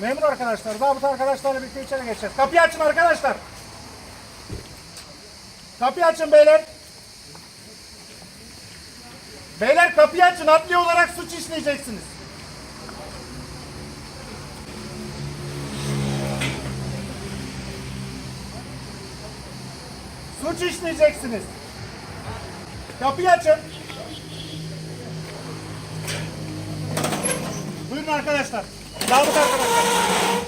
Memur arkadaşlar, zabıt arkadaşlarla birlikte içeri geçeceğiz. Kapıyı açın arkadaşlar. Kapıyı açın beyler. Beyler kapıyı açın. Adli olarak suç işleyeceksiniz. Suç işleyeceksiniz. Kapıyı açın. Buyurun arkadaşlar. Zabıt arkadaşlar.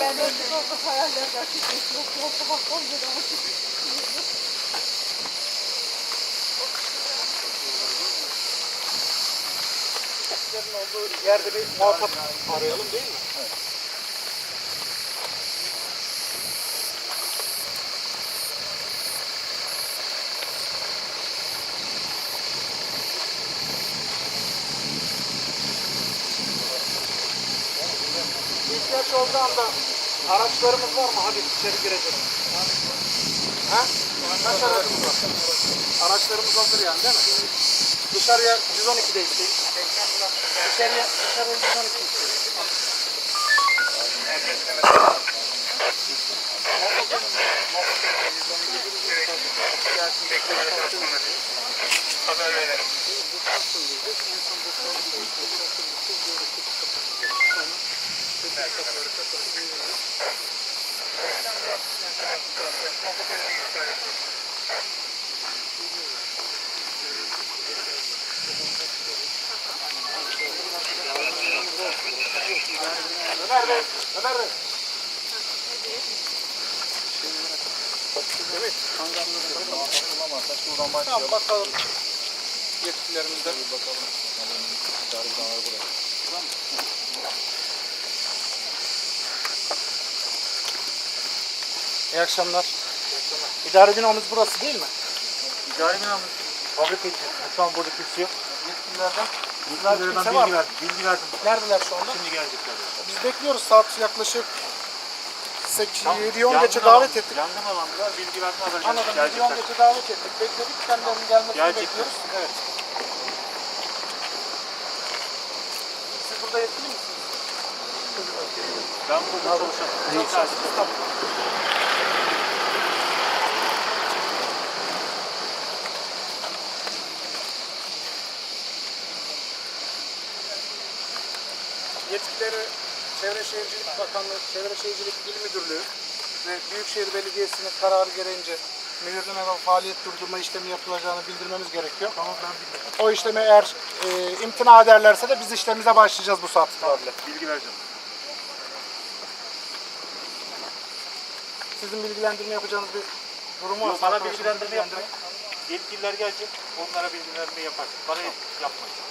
Ben de çok hayaller gerçekleşiyor. Yok sabah 11'de vakit. olduğu yerde bir muhatap arayalım değil mi? İhtiyaç olduğu anda araçlarımız var mı? Hadi içeri girelim. Ha? Kaç aracımız var? Araçlarımız hazır yani değil mi? Dışarıya 112'de isteyin. Dışarıya, dışarıya 112 isteyin. Haber verelim. Ömer Bey, Ömer Bey. Tamam bakalım. Yetkilerimizden. bakalım. İyi akşamlar. İdare binamız burası değil mi? İdari binamız fabrika için. Şu an burada kimse yok. Yetkililerden. Kimse var bilgi mı? verdim. Bilgi verdim. Neredeler şu anda? Şimdi gelecekler. Biz bekliyoruz saat yaklaşık 8, Tam 7 10 yangın geçe alanı- davet ettik. Yangın alanında bilgi verdim haber Anladım. 7 10 Gelecekler. geçe davet ettik. Bekledik. Kendilerinin gelmesini Gelecekler. bekliyoruz. Evet. Siz burada yetkili misiniz? Ben burada çalışıyorum. Tamam. Yetkileri Çevre Şehircilik Bakanlığı, Çevre Şehircilik İl Müdürlüğü ve Büyükşehir Belediyesi'nin kararı gereğince mühürleme ve faaliyet durdurma işlemi yapılacağını bildirmemiz gerekiyor. Tamam ben bildim. O işlemi eğer e, imtina ederlerse de biz işlemimize başlayacağız bu saat itibariyle. Bilgi vereceğim. Sizin bilgilendirme yapacağınız bir durum var mı? Bana bilgilendirme yapmayın. Yetkililer gelecek. Onlara bilgilendirme yapar. Bana yapmayın.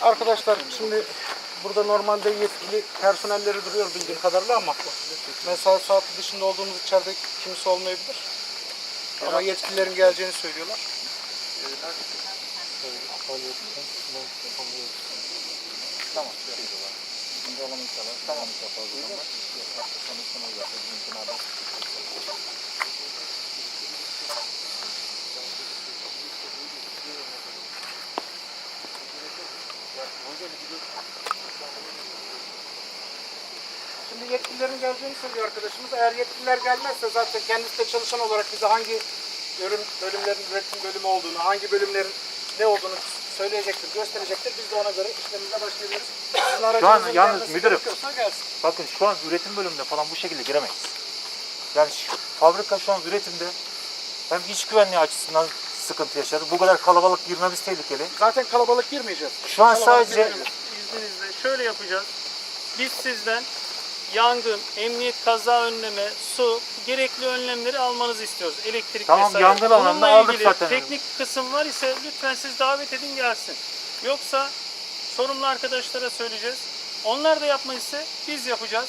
Arkadaşlar şimdi burada normalde yetkili personelleri duruyor bildiğim kadarıyla ama mesai saati dışında olduğumuz içeride kimse olmayabilir. Ama yetkililerin geleceğini söylüyorlar. Tamam. Tamam. Şimdi yetkililerin geleceğini söylüyor arkadaşımız. Eğer yetkililer gelmezse zaten kendisi de çalışan olarak bize hangi ürün bölümlerin üretim bölümü olduğunu, hangi bölümlerin ne olduğunu söyleyecektir, gösterecektir. Biz de ona göre işlemimize başlayabiliriz. Sizin aracınızın yalnız müdürüm. Bakın şu an üretim bölümünde falan bu şekilde giremeyiz. Yani şu- fabrika şu an üretimde hem iç güvenliği açısından sıkıntı yaşarız. Bu kadar kalabalık girmemiz tehlikeli. Zaten kalabalık girmeyeceğiz. Şu an Kalabalık sadece. İzninizle şöyle yapacağız. Biz sizden yangın, emniyet kaza önleme, su, gerekli önlemleri almanızı istiyoruz. Elektrik Tamam, vesaire. yangın alanını Bununla aldık ilgili zaten. Teknik kısım var ise lütfen siz davet edin gelsin. Yoksa sorumlu arkadaşlara söyleyeceğiz. Onlar da yapmayızsa biz yapacağız.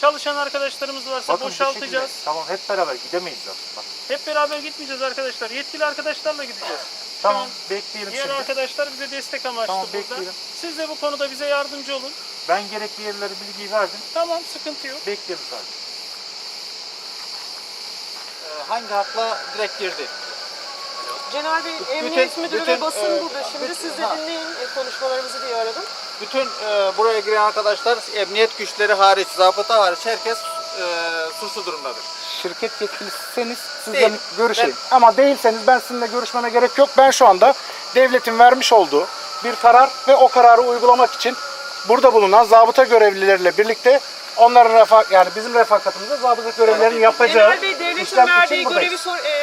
Çalışan arkadaşlarımız varsa bakın bu boşaltacağız. Tamam hep beraber gidemeyiz zaten. Bak. Hep beraber gitmeyeceğiz arkadaşlar. Yetkili arkadaşlarla gideceğiz. Şu Tamam an bekleyelim Diğer şimdi. arkadaşlar bize destek amaçlı Tamam, burada. bekleyelim. Siz de bu konuda bize yardımcı olun. Ben gerekli yerlere bilgiyi verdim. Tamam sıkıntı yok. Bekliyoruz sadece. Ee, hangi hakla direkt girdi? Cenal Bey, Bütün- Emniyet Müdürü bütün, ve basın e, burada. Şimdi siz de ha. dinleyin e, konuşmalarımızı diye aradım. Bütün e, buraya giren arkadaşlar emniyet güçleri hariç, zabıta hariç herkes e, suçlu durumdadır. Şirket yetkilisiniz sizle Değilim. görüşeyim. Ama değilseniz ben sizinle görüşmeme gerek yok. Ben şu anda devletin vermiş olduğu bir karar ve o kararı uygulamak için burada bulunan zabıta görevlileriyle birlikte onların refa yani bizim refakatımızda zabıta görevlilerinin yapacağı Cenal Bey, devletin işlem verdiği buradayız. görevi, sor, e?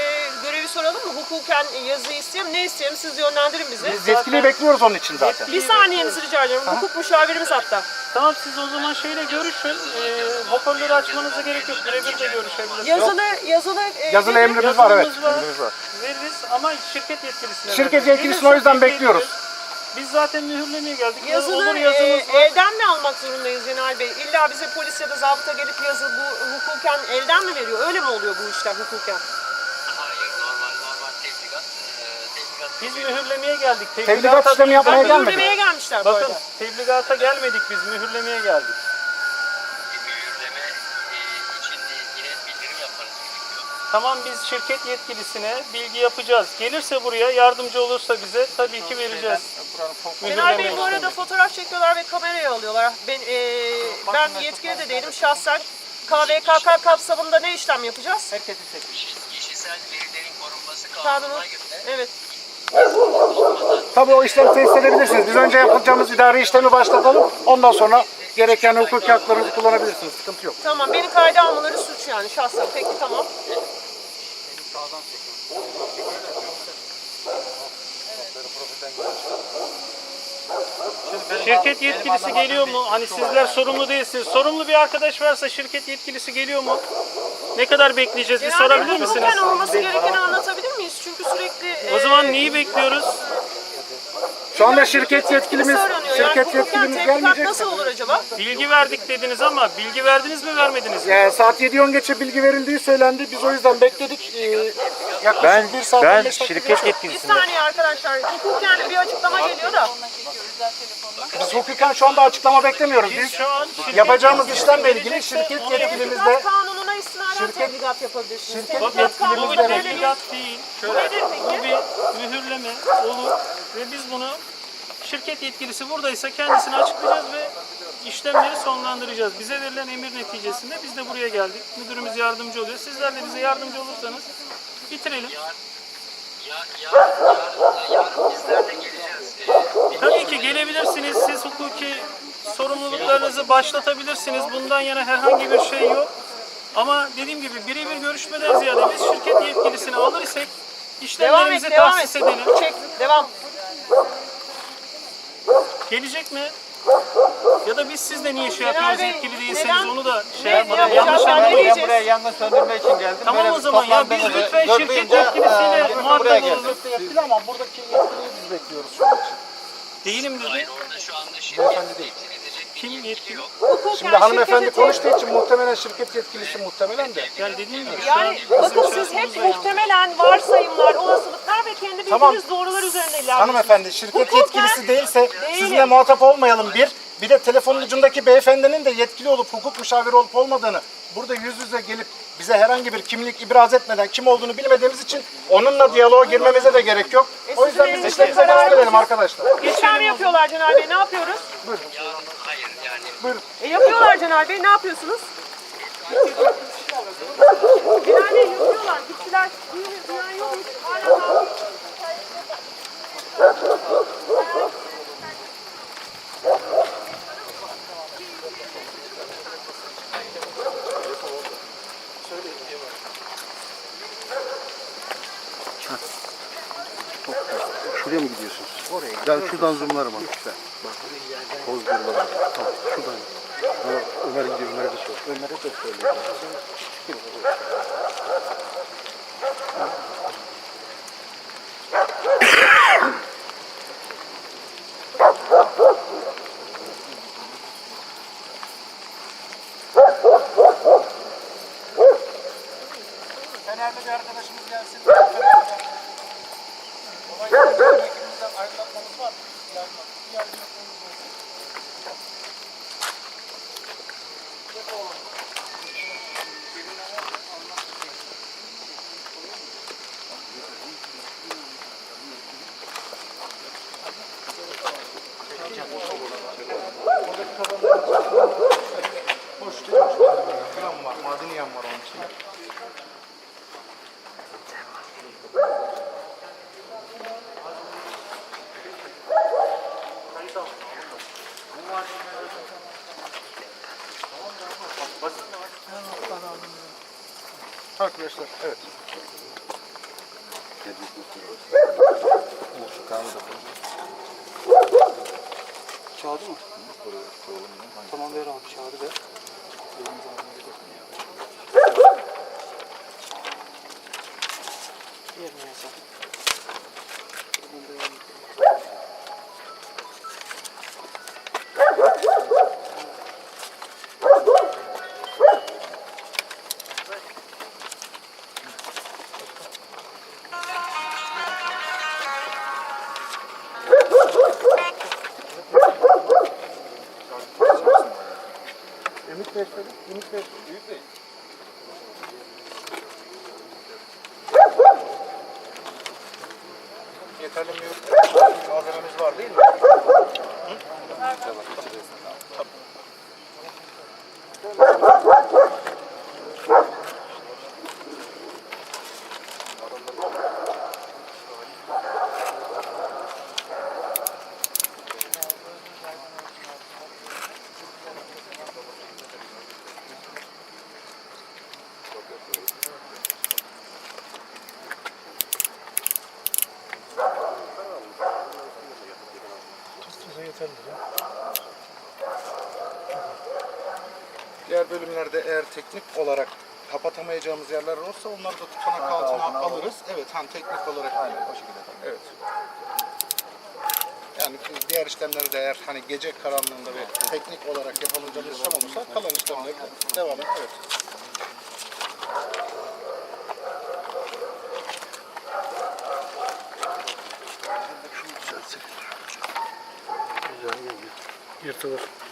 Hukuken yazı isteyelim. Ne isteyelim siz yönlendirin bizi. Biz yetkiliyi bekliyoruz onun için zaten. Bir saniyenizi rica ediyorum. Hukuk müşavirimiz hatta. Tamam siz o zaman şeyle görüşün. Ee, hoparlörü açmanıza gerek yok. Birebir de görüşebilirsiniz. Yazılı, yazılı, e, Yazılı nedir? emrimiz var evet. Yazılımız var. Emrimiz var. Veririz ama şirket yetkilisine Şirket veririz. yetkilisini o yüzden Gelirse bekliyoruz. Biz zaten mühürlemeye geldik. Yazılı Olur e, var. elden mi almak zorundayız Cenal Bey? İlla bize polis ya da zabıta gelip yazı bu hukuken elden mi veriyor? Öyle mi oluyor bu işler hukuken? Biz mühürlemeye geldik. Tebligat işlemi yapmaya gelmedik. Mühürlemeye gelmişler bu Bakın arada. tebligata gelmedik biz mühürlemeye geldik. bir mühürleme eee, için de yine bildirim yapmanız gerekiyor. Tamam biz şirket yetkilisine bilgi yapacağız. Gelirse buraya yardımcı olursa bize tabii ki vereceğiz. Cenal Bey bu arada fotoğraf çekiyorlar ve kameraya alıyorlar. Ben, e, ben yetkili de değilim. Şahsen KVKK kapsamında ne işlem yapacağız? Kişi- Kişisel verilerin korunması Kanunu. kanununa göre Evet. Tabii o işlemi tesis edebilirsiniz. Biz önce yapacağımız idari işlemi başlatalım. Ondan sonra gereken hukuki haklarınızı kullanabilirsiniz. Sıkıntı yok. Tamam. Beni kayda almaları suç yani şahsen. Peki tamam. Şirket yetkilisi geliyor mu? Hani sizler sorumlu değilsiniz. Sorumlu bir arkadaş varsa şirket yetkilisi geliyor mu? Ne kadar bekleyeceğiz? Bir sorabilir misiniz? hukuken olması gerekeni anlatabilir miyiz? Çünkü sürekli... O e, zaman neyi bekliyoruz? Şu anda şirket yetkilimiz, şirket yani yetkilimiz gelmeyecek. nasıl olur acaba? Bilgi verdik dediniz ama bilgi verdiniz mi vermediniz mi? Ee, saat 7.10 geçe bilgi verildiği söylendi. Biz o yüzden bekledik. Ee, yaklaşık Ben bir saat ben 15 dakika şirket geçti. Bir yetkilisinde. saniye arkadaşlar. Hukuken bir açıklama geliyor da. Biz hukuken şu anda açıklama beklemiyoruz. Biz Şu an şirket yapacağımız işlemle ilgili şirket onu yetkilimizle Tebligat kanununa istinaden Şirket- tebligat yapabilirsiniz. Tebligat bu bir kanunu değil. tebligat değil. Bu nedir Bu peki? bir mühürleme olur ve biz bunu şirket yetkilisi buradaysa kendisini açıklayacağız ve işlemleri sonlandıracağız. Bize verilen emir neticesinde biz de buraya geldik. Müdürümüz yardımcı oluyor. Sizler de bize yardımcı olursanız bitirelim. ya, ya, yarın, yarın bizler de geleceğiz. Eee, Tabii ki gelebilirsiniz. Siz hukuki sorumluluklarınızı başlatabilirsiniz. Bundan yana herhangi bir şey yok. Ama dediğim gibi birebir görüşmeden ziyade biz şirket yetkilisini alır isek Devam et, işlemlerimizi devam tahsis et. edelim. Çek, devam. Gelecek mi? Ya da biz sizle niye şey yapıyoruz Bey, yetkili değilseniz neden- onu da şey ne yapalım. yapacağız? Yanlış Ben diyeceğiz? buraya yangın söndürme için geldim. Tamam Böyle o zaman ya biz lütfen şirket yetkilisiyle e, buraya muhatap olalım. yetkili ama buradaki yetkiliyi biz bekliyoruz şu an için. Değilim dedi. hayır orada şu anda edecek bir Kim yetkili Şimdi hanımefendi konuştuğu için muhtemelen şirket yetkilisi muhtemelen de. Yani dediğim gibi şu Yani an bizim bakın siz hep da yanlış. muhtemelen varsayımlar, olasılıklar ve kendi bildiğiniz Tamam. doğrular üzerinde ilerliyorsunuz. Hanımefendi şirket Hukuken- yetkilisi değilse Değilim. sizinle muhatap olmayalım bir. Bir de telefonun ucundaki beyefendinin de yetkili olup hukuk müşaviri olup olmadığını burada yüz yüze gelip bize herhangi bir kimlik ibraz etmeden kim olduğunu bilmediğimiz için onunla diyaloğa girmemize de gerek yok. E, O yüzden biz elinizde işlerimize devam edelim yok. arkadaşlar. İşlem yapıyorlar Cenal Bey, ne yapıyoruz? Hayır yani. E yapıyorlar Cenal Bey, ne yapıyorsunuz? Cenal Bey yapıyorlar, gittiler. Duyan, duyan yok mu? Hala daha- Şuraya mı gidiyorsunuz? Oraya Gel şuradan zoomlarım onu. Güzel. Bak. Poz gırladı. Tamam şuradan. Ömer gidiyor. Ömer'e de sor. Ömer'e de söyle. Fenerli bir arkadaşımız gelsin. Olay ekibimizden aydınlatmamız var mı? Yardım, bir aydınlatmamız var. Hoş değil mi? Yan var, madeni yan var onun içinde. Arkadaşlar, evet. Kağıdı mı? Tamam ver abi kağıdı ver. Yerine yazalım. Söyle. Ümit Bey. Ümit Bey. Yeterli mi? Malzememiz var değil mi? Diğer bölümlerde eğer teknik olarak kapatamayacağımız yerler olursa onları da tutanak altına alırız. Evet, hani teknik olarak aynen o şekilde. Evet. Yani diğer işlemleri de eğer hani gece karanlığında ve teknik olarak yapamayacağımız işlem olursa kalan işlemleri de devam et. Evet. Artur.